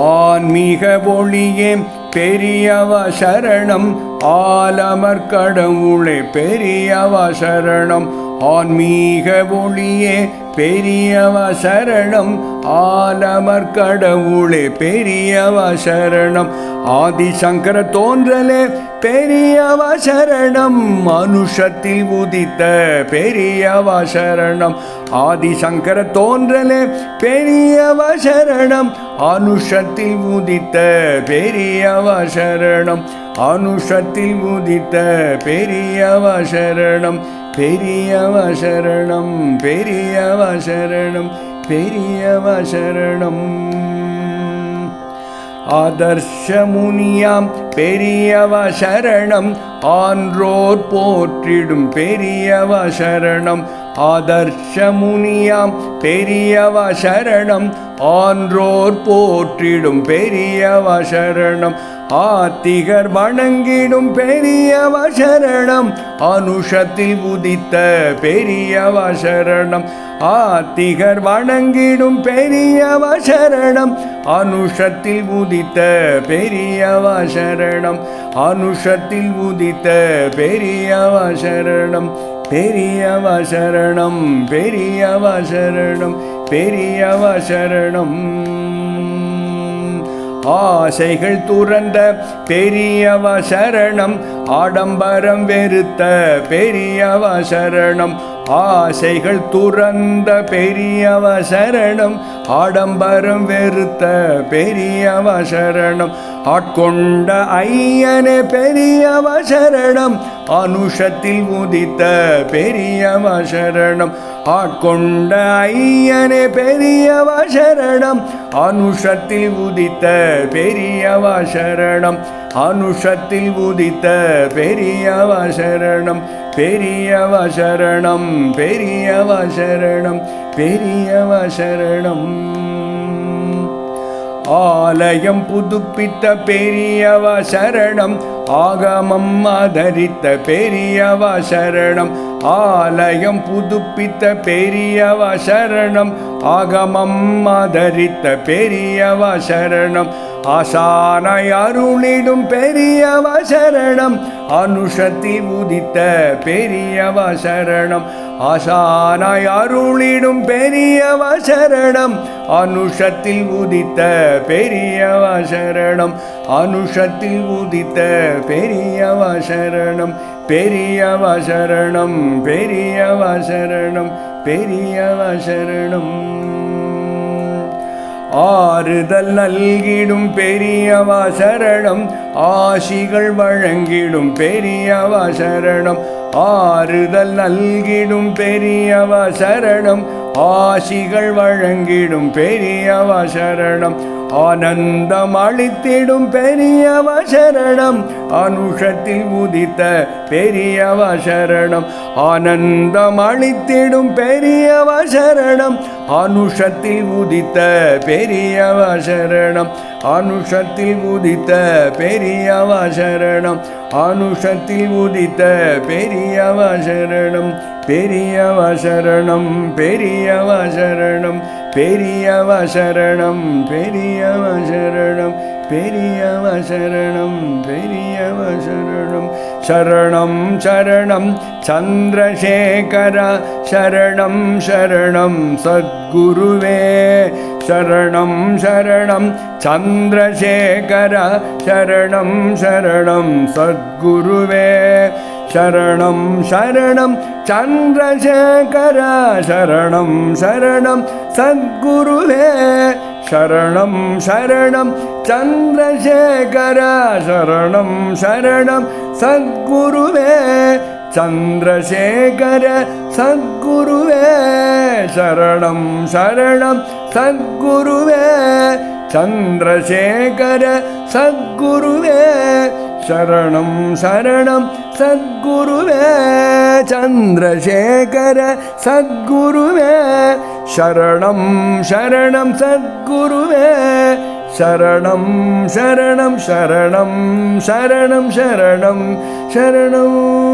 ஆன்மீக ஒளியே பெரியவ சரணம். ஆலமர் கடவுளே பெரியவ சரணம். ஆன்மீக ஒளியே பெரியவ சரணம் ஆலமர் கடவுளே பெரியவ சரணம். ஆதிசங்கர தோன்றலே பெரியவ சரணம் மனுஷத்தில் உதித்த பெரியவ சரணம். ஆதிசங்கர தோன்றலே பெரியவ சரணம் அனுஷத்தில் உதித்த பெரியவ சரணம். அனுஷத்தில் உதித்த பெரியவ சரணம். பெரியவ சரணம் பெரியவ சரணம் பெரியவ சரணம் ஆதர்ஷ முனியாம் பெரியவ சரணம் ஆன்றோர் போற்றிடும் பெரியவ சரணம் ஆதர்ஷ முனியாம் பெரியவ சரணம். ஆன்றோர் போற்றிடும் பெரியவ சரணம். ஆத்திகர் வணங்கிடும் பெரியவ சரணம். அனுஷத்தில் உதித்த பெரியவ சரணம். ஆத்திகர் வணங்கிடும் பெரியவ சரணம். அனுஷத்தில் உதித்த பெரியவ சரணம். அனுஷத்தில் உதித்த பெரியவ சரணம். பெரியவ சரணம் பெரியவ சரணம் பெரியவ சரணம். ஆசைகள் துறந்த பெரியவ சரணம் ஆடம்பரம் வெறுத்த பெரியவ சரணம். ஆசைகள் துறந்த பெரியவ சரணம் ஆடம்பரம் வெறுத்த பெரியவ சரணம். ஆட்கொண்ட ஐயனே பெரியவ சரணம். அனுஷத்தில் உதித்த பெரியவ சரணம். ஆட்கொண்ட ஐயனே பெரியவ சரணம். அனுஷத்தில் உதித்த பெரியவ சரணம். அனுஷத்தில் உதித்த பெரியவ சரணம். பெரியவ சரணம் பெரியவ சரணம் பெரியவ சரணம். ஆலயம் புதுப்பித்த பெரியவ சரணம். ஆகமம் ஆதரித்த பெரியவ சரணம். ஆலயம் புதுப்பித்த பெரியவ சரணம். ஆகமம் ஆதரித்த பெரியவ சரணம். ஆசானை அருளிடும் பெரியவ சரணம். அனுஷத்தி உதித்த பெரியவ சரணம். ஆசானாய் அருளிடும் பெரியவ சரணம். அனுஷத்தில் உதித்த பெரியவ சரணம். அனுஷத்தில் உதித்த பெரியவ சரணம். பெரியவ சரணம் பெரியவ சரணம் பெரியவ சரணம். ஆறுதல் நல்கிடும் பெரியவா சரணம். ஆசிகள் வழங்கிடும் பெரியவா சரணம். ஆறுதல் நல்கிடும் பெரியவா சரணம். ஆசிகள் வழங்கிடும் பெரியவா சரணம். ஆனந்தம் அளித்திடும் பெரியவ சரணம். அனுஷத்தில் உதித்த பெரியவ சரணம். ஆனந்தம் அளித்திடும் பெரியவ சரணம். அனுஷத்தில் உதித்த பெரியவ சரணம். அனுஷத்தில் உதித்த பெரியவ சரணம். அனுஷத்தில் உதித்த பெரியவ சரணம். பெரியவ சரணம் பெரியவ சரணம். பெரியவ சரணம் பெரியவ சரணம் பெரியவ சரணம் பெரியவ சரணம் சரணம் சரணம் சந்திரசேகர சரணம் சரணம் சத்குருவே. சரணம் சரணம் சந்திரசேகர சரணம் சரணம் சத்குருவே. சரணம் சரணம். சந்திரசேகர சரணம் சரணம். சத்குருவே சரணம் சரணம். சந்திரசேகர சரணம் சரணம். சத்குருவே சந்திரசேகர சத்குருவே சரணம் சரணம். சத்குருவே சந்திரசேகர சத்குருவே சரணம் சரணம். சத்குருவே சந்திரசேகர சத்குருவே சரணம் சரணம். சத்குருவே சரணம் சரணம் சரணம். சரணம் சரணம் சரணம்.